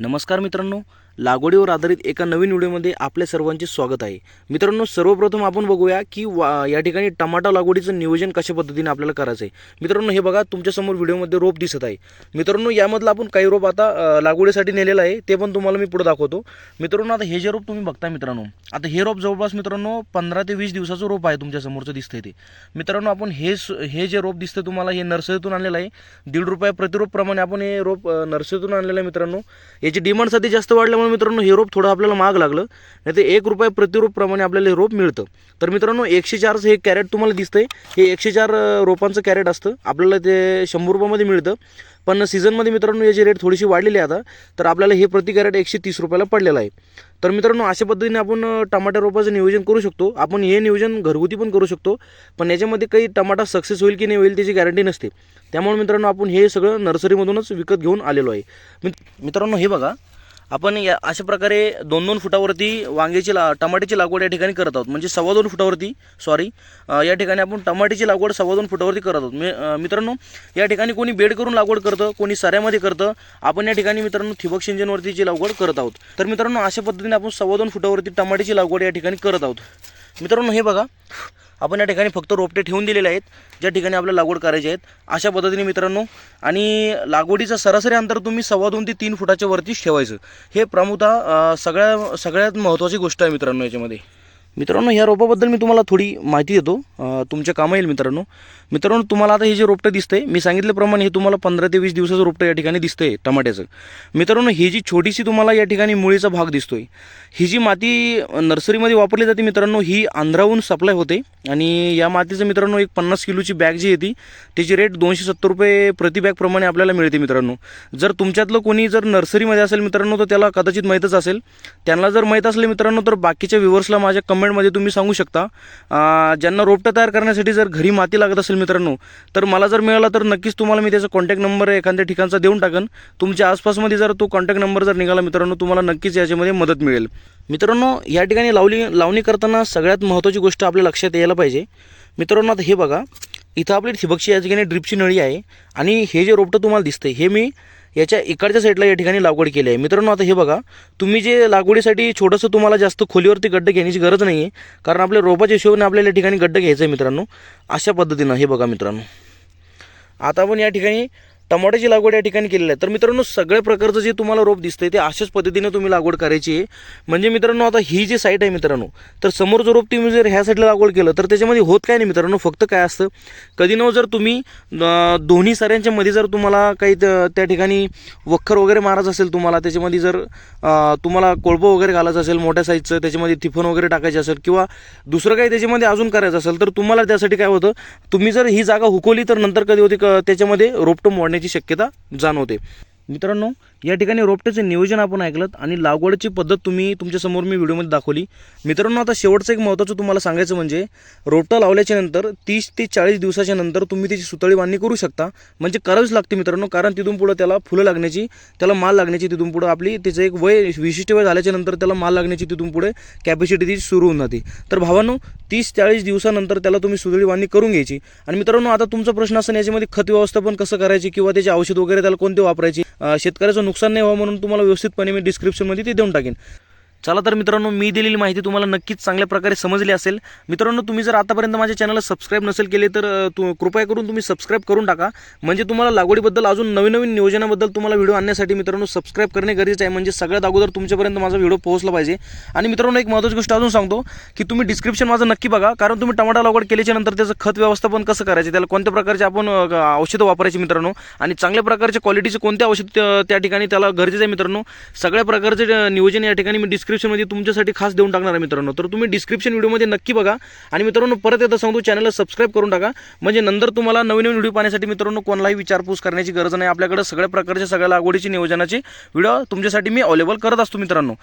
नमस्कार मित्रांनो लागवडीवर आधारित एका नवीन व्हिडिओमध्ये आपल्या सर्वांचे स्वागत आहे. मित्रांनो सर्वप्रथम आपण बघूया की वा या ठिकाणी टमाटा लागवडीचं नियोजन कशा पद्धतीने आपल्याला करायचं आहे मित्रांनो हे बघा तुमच्यासमोर व्हिडिओमध्ये रोप दिसत आहे. मित्रांनो यामधलं आपण काही रोप आता लागवडीसाठी नेलेलं आहे ते पण तुम्हाला मी पुढे दाखवतो. मित्रांनो आता हे जे रोप तुम्ही बघता मित्रांनो आता हे रोप जवळपास मित्रांनो पंधरा ते वीस दिवसाचं रोप आहे तुमच्यासमोरचं दिसतंय ते. मित्रांनो आपण हे स- हे जे रोप दिसतं तुम्हाला हे नर्सरीतून आणलेलं आहे. दीड रुपये प्रतिरोपप्रमाणे आपण हे रोप नर्सरीतून आणलेलं आहे मित्रांनो. याची डिमांड सध्या जास्त वाढल्यामुळे मित्रांनो हे रोप थोडं आपल्याला महाग लागलं. नाही तर एक रुपये प्रतिरोपप्रमाणे आपल्याला हे रोप मिळतं. तर मित्रांनो एकशे चारचं हे कॅरेट तुम्हाला दिसतंय. हे एकशे चार रोपांचं कॅरेट असतं. आपल्याला ते शंभर रुपयामध्ये मिळतं. पण सीझनमध्ये मित्रांनो याची रेट थोडीशी वाढलेली आहे आता. तर आपल्याला हे प्रति कॅरेट एकशे तीस रुपयाला पडलेलं आहे. तर मित्रांनो अशा पद्धतीने आपण टमाटा रोपाचं नियोजन करू शकतो. आपण हे नियोजन घरगुती पण करू शकतो. पण याच्यामध्ये काही टमाटा सक्सेस होईल की नाही होईल त्याची गॅरंटी नसते. त्यामुळे मित्रांनो आपण हे सगळं नर्सरीमधूनच विकत घेऊन आलेलो आहे. मित्रांनो हे बघा. आपण या अशा प्रकारे दोन दोन फुटावरती वांग्याची ला टमाट्याची लागवड या ठिकाणी करत आहोत. म्हणजे सव्वा दोन फुटावरती सॉरी या ठिकाणी आपण टमाट्याची लागवड सव्वा दोन फुटावरती करत आहोत. मी मित्रांनो या ठिकाणी कोणी बेड करून लागवड करतं कोणी सऱ्यामध्ये करतं आपण या ठिकाणी मित्रांनो ठिबक सिंचनवरतीची लागवड करत आहोत. तर मित्रांनो अशा पद्धतीने आपण सव्वा दोन फुटावरती टमाट्याची लागवड या ठिकाणी करत आहोत. मित्रांनो हे बघा आपण या ठिकाणी फक्त रोपटे ठेवून दिलेले आहेत ज्या ठिकाणी आपल्याला लागवड करायची आहेत. अशा पद्धतीने मित्रांनो आणि लागवडीचं सरासरी अंतर तुम्ही सव्वा दोन ते तीन फुटाच्या वरतीच ठेवायचं. हे प्रमुखतः सगळ्या सगळ्यात महत्त्वाची गोष्ट आहे मित्रांनो याच्यामध्ये. मित्रांनो ह्या रोपाबद्दल मी तुम्हाला थोडी माहिती देतो. तुमच्या कामं येईल मित्रांनो. मित्रांनो तुम्हाला आता हे जे रोपटं दिसतंय मी सांगितल्याप्रमाणे हे तुम्हाला पंधरा ते वीस दिवसाचं रोपटं या ठिकाणी दिसतंय टमाट्याचं. मित्रांनो ही जी छोटीशी तुम्हाला या ठिकाणी मुळीचा भाग दिसतोय ही जी माती नर्सरीमध्ये वापरली जाते मित्रांनो ही आंध्राहून सप्लाय होते. आणि या मातीचं मित्रांनो एक पन्नास किलोची बॅग जी येते त्याची रेट दोनशे सत्तर रुपये प्रति बॅगप्रमाणे आपल्याला मिळते मित्रांनो. जर तुमच्यातलं कोणी जर नर्सरीमध्ये असेल मित्रांनो तर त्याला कदाचित माहीतच असेल. त्यांना जर माहीत असले मित्रांनो तर बाकीच्या व्ह्युअर्सला माझ्या कमेंटमध्ये तुम्ही सांगू शकता. ज्यांना रोपटं तयार करण्यासाठी जर घरी माती लागत असेल मित्रांनो तर मला जर मिळाला तर नक्कीच तुम्हाला मी त्याचा कॉन्टॅक्ट नंबर एखाद्या ठिकाणचा देऊन टाकन. तुमच्या आसपासमध्ये जर तो कॉन्टॅक्ट नंबर जर निघाला मित्रांनो तुम्हाला नक्कीच याच्यामध्ये मदत मिळेल. मित्रांनो या ठिकाणी लावली लावणी करताना सगळ्यात महत्त्वाची गोष्ट आपल्या लक्षात यायला पाहिजे. मित्रांनो आता हे बघा इथं आपली ठिबकची या ठिकाणी ड्रिपची नळी आहे आणि हे जे रोपटं तुम्हाला दिसतंय हे मी याच्या इकडच्या साईडला या ठिकाणी लागवड केली आहे. मित्रांनो आता हे बघा तुम्ही जे लागवडीसाठी छोटंसं तुम्हाला जास्त खोलीवरती गड्डे घेण्याची गरज नाही आहे कारण आपल्या रोपाच्या हिशोबाने आपल्याला या ठिकाणी गड्डे घ्यायचं आहे मित्रांनो अशा पद्धतीनं हे बघा मित्रांनो. आता आपण या ठिकाणी टमाट्याची लागवड या ठिकाणी केलेली आहे. तर मित्रांनो सगळ्या प्रकारचं जे तुम्हाला रोप दिसतंय ते अशाच पद्धतीने तुम्ही लागवड करायची आहे. म्हणजे मित्रांनो आता ही जी साईट आहे मित्रांनो तर समोर जो रोप तुम्ही जर ह्या साईडला लागवड केलं तर त्याच्यामध्ये होत काय नाही मित्रांनो फक्त काय असतं कधी न जर तुम्ही दोन्ही साऱ्यांच्या मध्ये जर तुम्हाला काही त्या ठिकाणी वखर वगैरे मारायचं असेल तुम्हाला त्याच्यामध्ये जर तुम्हाला कोळपं वगैरे घालायचं असेल मोठ्या साईजचं त्याच्यामध्ये तिफन वगैरे टाकायचे असेल किंवा दुसरं काही त्याच्यामध्ये अजून करायचं असेल तर तुम्हाला त्यासाठी काय होतं तुम्ही जर ही जागा हुकवली तर नंतर कधी होती क- त्याच्यामध्ये रोपटं मोडण्याची शक्यता जाणवते. मित्रांनो या ठिकाणी रोपट्याचं नियोजन आपण ऐकलं आणि लागवडची पद्धत तुम्ही तुमच्यासमोर मी व्हिडिओमध्ये दाखवली. मित्रांनो आता शेवटचं एक महत्त्वाचं तुम्हाला सांगायचं म्हणजे रोपटं लावल्याच्या नंतर तीस ते चाळीस दिवसाच्या नंतर तुम्ही त्याची सुतळी बांधणी करू शकता. म्हणजे करावीच लागते मित्रांनो कारण तिथून पुढं त्याला फुलं लागण्याची त्याला माल लागण्याची तिथून पुढं आपली त्याचं एक वय विशिष्ट वय झाल्याच्यानंतर त्याला माल लागण्याची तिथून पुढे कॅपॅसिटी ती सुरू होऊन जाते. तर भावांनो तीस चाळीस दिवसानंतर त्याला तुम्ही सुतळी बांधणी करून घ्यायची. आणि मित्रांनो आता तुमचा प्रश्न असं याच्यामध्ये खत व्यवस्थापन कसं करायची किंवा त्याचे औषध वगैरे त्याला कोणते वापरायचे? शेतकऱ्याचं नुकसान नाही व्हावं म्हणून तुम्हाला व्यवस्थितपणे मी डिस्क्रिप्शनमध्ये ते देऊन टाकेन. चला तर मित्रांनो मी दिलेली माहिती तुम्हाला नक्कीच चांगल्या प्रकारे समजली असेल. मित्रांनो तुम्ही जर आतापर्यंत माझ्या चॅनलला सबस्क्राईब नसेल केले तर तु कृपया करून तुम्ही सबस्क्राईब करून टाका. म्हणजे तुम्हाला लागवडीबद्दल अजून नवीन नवीन नियोजनाबद्दल तुम्हाला व्हिडिओ आणण्यासाठी मित्रांनो सबस्क्राईब करणे गरजेचं आहे. म्हणजे सगळ्यात अगोदर तुमच्यापर्यंत माझा व्हिडिओ पोहोचला पाहिजे. आणि मित्रांनो एक महत्त्वाची गोष्ट अजून सांगतो की तुम्ही डिस्क्रिप्शन माझं नक्की बघा. कारण तुम्ही टमाटा लागवड केल्याच्यानंतर त्याचं खत व्यवस्थापन कसं करायचं त्याला कोणत्या प्रकारचे आपण औषधं वापरायची मित्रांनो आणि चांगल्या प्रकारच्या क्वालिटीचे कोणते औषध त्या- ठिकाणी त्याला गरजेचं आहे मित्रांनो सगळ्या प्रकारचे नियोजन या ठिकाणी मी डिस्क्रिप्शनमध्ये तुमच्यासाठी खास देऊन टाकणार आहे मित्रांनो. तर तुम्ही डिस्क्रिप्शन व्हिडिओमध्ये नक्की बघा. आणि मित्रांनो परत एकदा सांगतो चॅनलला सबस्क्राईब करून टाका. म्हणजे नंतर तुम्हाला नवीन नवीन व्हिडिओ पाहण्यासाठी मित्रांनो कोणालाही विचारपूस करण्याची गरज नाही. आपल्याकडे सगळ्या प्रकारच्या सगळ्या लागवडीची नियोजनाची व्हिडिओ तुमच्यासाठी मी अवेलेबल करत असतो मित्रांनो.